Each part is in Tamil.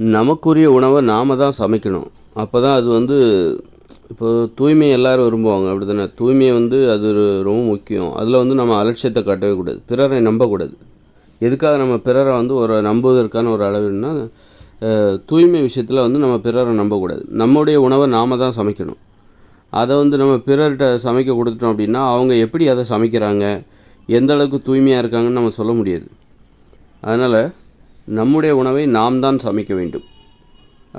நமக்குரிய உணவை நாம் தான் சமைக்கணும். அப்போ தான் அது வந்து இப்போ தூய்மை எல்லாரும் விரும்புவாங்க அப்படி தானே தூய்மையை வந்து அது ஒரு- ரொம்ப முக்கியம். அதில் வந்து நம்ம அலட்சியத்தை காட்டவே கூடாது. பிறரை நம்பக்கூடாது. எதுக்காக நம்ம பிறரை வந்து ஒரு நம்புவதற்கான ஒரு அளவுன்னா தூய்மை விஷயத்தில் வந்து நம்ம பிறரை நம்பக்கூடாது. நம்முடைய உணவை நாம் தான் சமைக்கணும். அதை வந்து நம்ம பிறர்கிட்ட சமைக்க கொடுத்துட்டோம் அப்படின்னா அவங்க எப்படி அதை சமைக்கிறாங்க? எந்த அளவுக்கு தூய்மையாக இருக்காங்கன்னு நம்ம சொல்ல முடியாது. அதனால் நம்முடைய உணவை நாம் தான் சமைக்க வேண்டும்.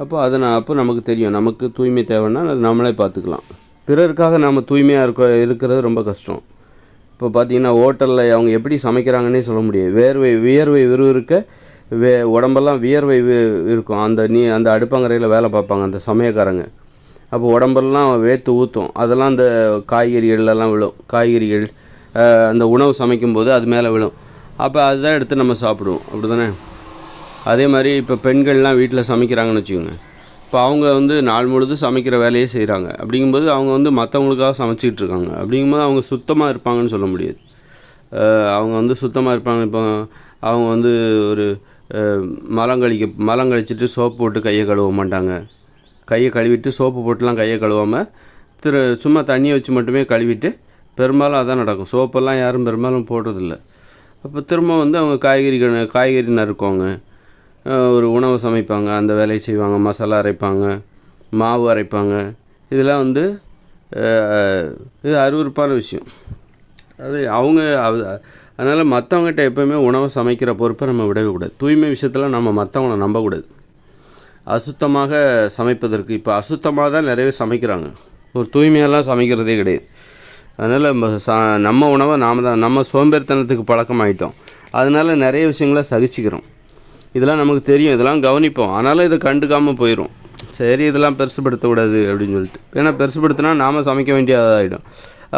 அப்போ அதை நான் அப்போ நமக்கு தெரியும். நமக்கு தூய்மை தேவைன்னா அது நம்மளே பார்த்துக்கலாம். பிறருக்காக நாம் தூய்மையாக இருக்க இருக்கிறது ரொம்ப கஷ்டம். இப்போ பார்த்தீங்கன்னா ஹோட்டலில் அவங்க எப்படி சமைக்கிறாங்கன்னே சொல்ல முடியாது. வேர்வை வியர்வை விறுவிறுக்க வே உடம்பெல்லாம் வியர்வை இருக்கும். அந்த நீ அந்த அடுப்பங்கரையில் வேலை பார்ப்பாங்க அந்த சமயக்காரங்க. அப்போ உடம்பெல்லாம் வேத்து ஊற்றும் அதெல்லாம் அந்த காய்கறிகள்லாம் விழும். காய்கறிகள் அந்த உணவு சமைக்கும்போது அது மேலே விழும். அப்போ அதுதான் எடுத்து நம்ம சாப்பிடுவோம். அப்படி தானே அதே மாதிரி இப்போ பெண்கள்லாம் வீட்டில் சமைக்கிறாங்கன்னு வச்சுக்கோங்க. இப்போ அவங்க வந்து நாள் முழுதும் சமைக்கிற வேலையே செய்கிறாங்க அப்படிங்கும்போது அவங்க வந்து மற்றவங்களுக்காக சமைச்சிட்டு இருக்காங்க அப்படிங்கும்போது அவங்க சுத்தமாக இருப்பாங்கன்னு சொல்ல முடியாது. அவங்க வந்து சுத்தமாக இருப்பாங்க. இப்போ அவங்க வந்து ஒரு மலம் கழிக்க மலம் கழிச்சிட்டு சோப்பு போட்டு கையை கழுவ மாட்டாங்க. கையை கழுவிட்டு சோப்பு போட்டுலாம் கையை கழுவாமல் திரு சும்மா தண்ணியை வச்சு மட்டுமே கழுவிட்டு பெரும்பாலும் அதான் நடக்கும். சோப்பெல்லாம் யாரும் பெரும்பாலும் போடுறதில்ல. அப்போ திரும்ப வந்து அவங்க காய்கறி காய்கறி நறுக்குவாங்க ஒரு உணவு சமைப்பாங்க அந்த வேலையை செய்வாங்க மசாலா அரைப்பாங்க மாவு அரைப்பாங்க. இதெல்லாம் வந்து இது அருவருப்பான விஷயம். அது அவங்க அதனால் மற்றவங்ககிட்ட எப்போயுமே உணவை சமைக்கிற பொறுப்பை நம்ம விடவே கூடாது தூய்மை விஷயத்தில் நம்ம மற்றவங்கள நம்பக்கூடாது. அசுத்தமாக சமைப்பதற்கு இப்போ அசுத்தமாக தான் நிறைய சமைக்கிறாங்க. ஒரு தூய்மையெல்லாம் சமைக்கிறதே கிடையாது. அதனால் நம்ம நம்ம உணவை நாம தான் நம்ம சோம்பேறித்தனத்துக்கு பழக்கமாயிட்டோம். அதனால நிறைய விஷயங்களை சகிச்சுக்கிறோம். இதெல்லாம் நமக்கு தெரியும் இதெல்லாம் கவனிப்போம். ஆனாலும் இதை கண்டுக்காமல் போயிடும் சரி இதெல்லாம் பெருசுப்படுத்தக்கூடாது அப்படின்னு சொல்லிட்டு. ஏன்னா பெருசுப்படுத்தினா நாம் சமைக்க வேண்டியதாகிடும்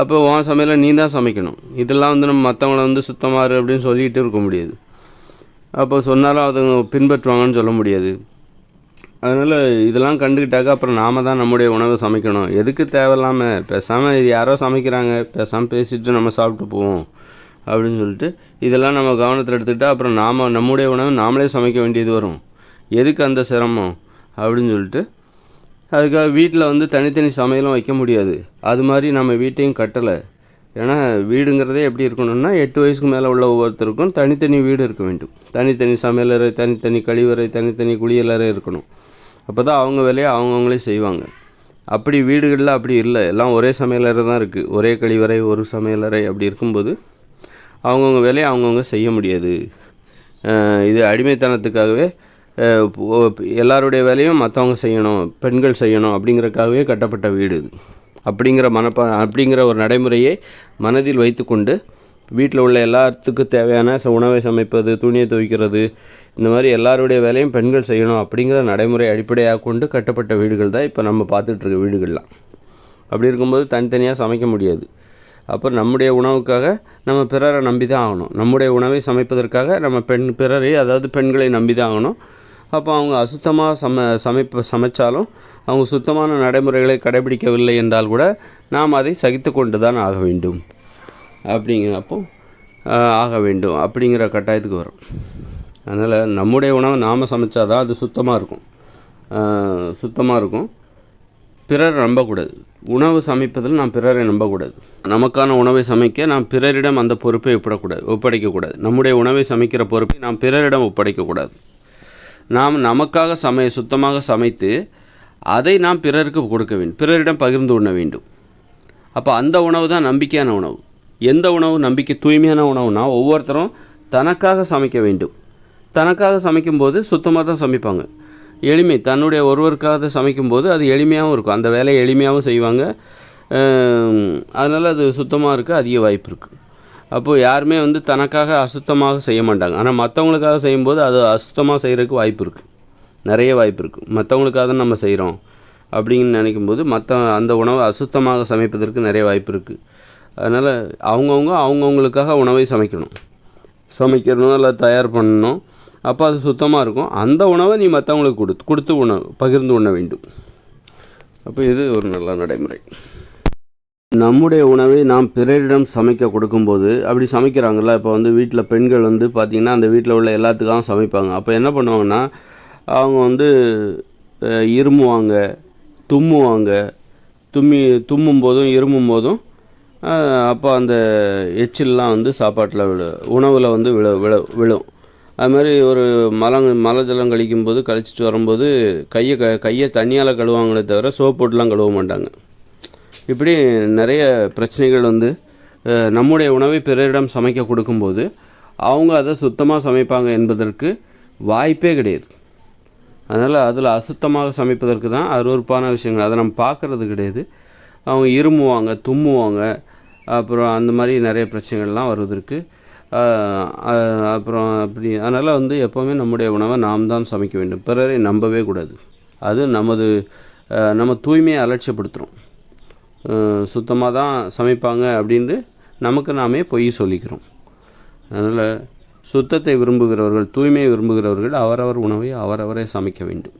அப்போ உன் சமையலை நீ தான் சமைக்கணும். இதெல்லாம் வந்து நம்ம மற்றவங்கள வந்து சுத்தமாக இரு அப்படின்னு சொல்லிகிட்டு இருக்க முடியாது. அப்போ சொன்னாலும் அதுங்க பின்பற்றுவாங்கன்னு சொல்ல முடியாது. அதனால் இதெல்லாம் கண்டுக்கிட்டாக்க அப்புறம் நாம தான் நம்முடைய உணவை சமைக்கணும். எதுக்கு தேவையில்லாமல் பேசாமல் இது யாரோ சமைக்கிறாங்க. பேசாமல் பேசிட்டு நம்ம சாப்பிட்டு போவோம். அப்படின்னு சொல்லிட்டு இதெல்லாம் நம்ம கவனத்தில் எடுத்துக்கிட்டால் அப்புறம் நாம் நம்முடைய உணவு நாமளே சமைக்க வேண்டியது வரும். எதுக்கு அந்த சிரமம்? அப்படின்னு சொல்லிட்டு அதுக்காக வீட்டில் வந்து தனித்தனி சமையலும் வைக்க முடியாது. அது மாதிரி நம்ம வீட்டையும் கட்டலை. ஏன்னா வீடுங்கிறதே எப்படி இருக்கணும்னா எட்டு வயசுக்கு மேலே உள்ள ஒவ்வொருத்தருக்கும் தனித்தனி வீடு இருக்க வேண்டும். தனித்தனி சமையலறை தனித்தனி கழிவறை தனித்தனி குளியலறை இருக்கணும். அப்போ தான் அவங்க வேலையை அவங்கவுங்களே செய்வாங்க. அப்படி வீடுகளில் அப்படி இல்லை. எல்லாம் ஒரே சமையலறை தான் இருக்குது ஒரே கழிவறை ஒரு சமையலறை அப்படி இருக்கும்போது அவங்கவுங்க வேலையை அவங்கவுங்க செய்ய முடியாது. இது அடிமைத்தனத்துக்காகவே எல்லாருடைய வேலையும் மற்றவங்க செய்யணும் பெண்கள் செய்யணும் அப்படிங்கிறக்காகவே கட்டப்பட்ட வீடு இது. அப்படிங்கிற மனப்பா அப்படிங்கிற ஒரு நடைமுறையை மனதில் வைத்துக்கொண்டு வீட்டில் உள்ள எல்லாத்துக்கும் தேவையான உணவை சமைப்பது துணியை துவைக்கிறது இந்த மாதிரி எல்லாருடைய வேலையும் பெண்கள் செய்யணும் அப்படிங்கிற நடைமுறை அடிப்படையாக கொண்டு கட்டப்பட்ட வீடுகள் தான் இப்போ நம்ம பார்த்துட்ருக்க வீடுகள்லாம். அப்படி இருக்கும்போது தனித்தனியாக சமைக்க முடியாது. அப்போ நம்முடைய உணவுக்காக நம்ம பிறரை நம்பி தான் ஆகணும். நம்முடைய உணவை சமைப்பதற்காக நம்ம பெண் பிறரை அதாவது பெண்களை நம்பி தான் ஆகணும். அப்போ அவங்க அசுத்தமாக சம சமைப்ப சமைச்சாலும் அவங்க சுத்தமான நடைமுறைகளை கடைபிடிக்கவில்லை என்றால் கூட நாம் அதை சகித்து கொண்டு தான் ஆக வேண்டும். அப்படிங்கிறப்போ ஆக வேண்டும் அப்படிங்கிற கட்டாயத்துக்கு வரும். அதனால் நம்முடைய உணவை நாம் சமைச்சாதான் அது சுத்தமாக இருக்கும். சுத்தமாக இருக்கும். பிறர் நம்பக்கூடாது. உணவு சமைப்பதில் நாம் பிறரை நம்பக்கூடாது. நமக்கான உணவை சமைக்க நாம் பிறரிடம் அந்த பொறுப்பை ஒப்படக்கூடாது ஒப்படைக்கக்கூடாது. நம்முடைய உணவை சமைக்கிற பொறுப்பை நாம் பிறரிடம் ஒப்படைக்கக்கூடாது. நாம் நமக்காக சமை சுத்தமாக சமைத்து அதை நாம் பிறருக்கு கொடுக்க வேண்டும் பிறரிடம் பகிர்ந்து உண்ண வேண்டும். அப்போ அந்த உணவு தான் நம்பிக்கையான உணவு. எந்த உணவு? நம்பிக்கை தூய்மையான உணவுனா ஒவ்வொருத்தரும் தனக்காக சமைக்க வேண்டும். தனக்காக சமைக்கும்போது சுத்தமாக தான் சமைப்பாங்க. எளிமை தன்னுடைய ஒருவருக்காக சமைக்கும்போது அது எளிமையாகவும் இருக்கும். அந்த வேலையை எளிமையாகவும் செய்வாங்க. அதனால் அது சுத்தமாக இருக்க அதிக வாய்ப்பு இருக்குது அப்போது யாருமே வந்து தனக்காக அசுத்தமாக செய்ய மாட்டாங்க. ஆனால் மற்றவங்களுக்காக செய்யும்போது அது அசுத்தமாக செய்கிறதுக்கு வாய்ப்பு இருக்குது நிறைய வாய்ப்பு இருக்குது மற்றவங்களுக்காக தான் நம்ம செய்கிறோம் அப்படின்னு நினைக்கும்போது மற்ற அந்த உணவை அசுத்தமாக சமைப்பதற்கு நிறைய வாய்ப்பு இருக்குது அதனால் அவங்கவுங்க அவங்கவுங்களுக்காக உணவை சமைக்கணும். சமைக்கணும் இல்லை தயார் பண்ணணும். அப்போ அது சுத்தமாக இருக்கும். அந்த உணவை நீ மற்றவங்களுக்கு கொடுத்து கொடுத்து உணவு பகிர்ந்து உண்ண வேண்டும். அப்போ இது ஒரு நல்ல நடைமுறை. நம்முடைய உணவை நாம் பிறரிடம் சமைக்க கொடுக்கும்போது அப்படி சமைக்கிறாங்கல்ல இப்போ வந்து வீட்டில் பெண்கள் வந்து பார்த்திங்கன்னா அந்த வீட்டில் உள்ள எல்லாத்துக்காகவும் சமைப்பாங்க. அப்போ என்ன பண்ணுவாங்கன்னா அவங்க வந்து அஹ், இருமுவாங்க தும்முவாங்க தும்மி தும்மும் போதும் இருமும் போதும் அப்போ அந்த எச்சில்லாம் வந்து சாப்பாட்டில் விழு உணவில் வந்து விழ விழ விழும். அது மாதிரி ஒரு மலம் மலஜலம் கழிக்கும்போது கழிச்சிட்டு வரும்போது கையை க கையை தண்ணியால் கழுவாங்களே தவிர சோப் போட்டுலாம் கழுவ மாட்டாங்க. இப்படி நிறைய பிரச்சனைகள் வந்து நம்முடைய உணவை பிறரிடம் சமைக்க கொடுக்கும்போது அவங்க அதை சுத்தமாக சமைப்பாங்க என்பதற்கு வாய்ப்பே கிடையாது. அதனால் அதில் அசுத்தமாக சமைப்பதற்கு தான் அருவருப்பான விஷயங்கள். அதை நம்ம பார்க்குறது கிடையாது. அவங்க இருமுவாங்க தும்முவாங்க அப்புறம் அந்த மாதிரி நிறைய பிரச்சனைகள்லாம் வருவதற்கு அப்புறம் அப்படி அதனால் வந்து எப்போவுமே நம்முடைய உணவை நாம் தான் சமைக்க வேண்டும். பிறரை நம்பவே கூடாது. அது நமது நம்ம தூய்மையை அலட்சியப்படுத்துகிறோம் சுத்தமாக தான் சமைப்பாங்க அப்படின்ட்டு நமக்கு நாமே பொய் சொல்லிக்கிறோம். அதனால் சுத்தத்தை விரும்புகிறவர்கள் தூய்மையை விரும்புகிறவர்கள் அவரவர் உணவை அவரவரே சமைக்க வேண்டும்.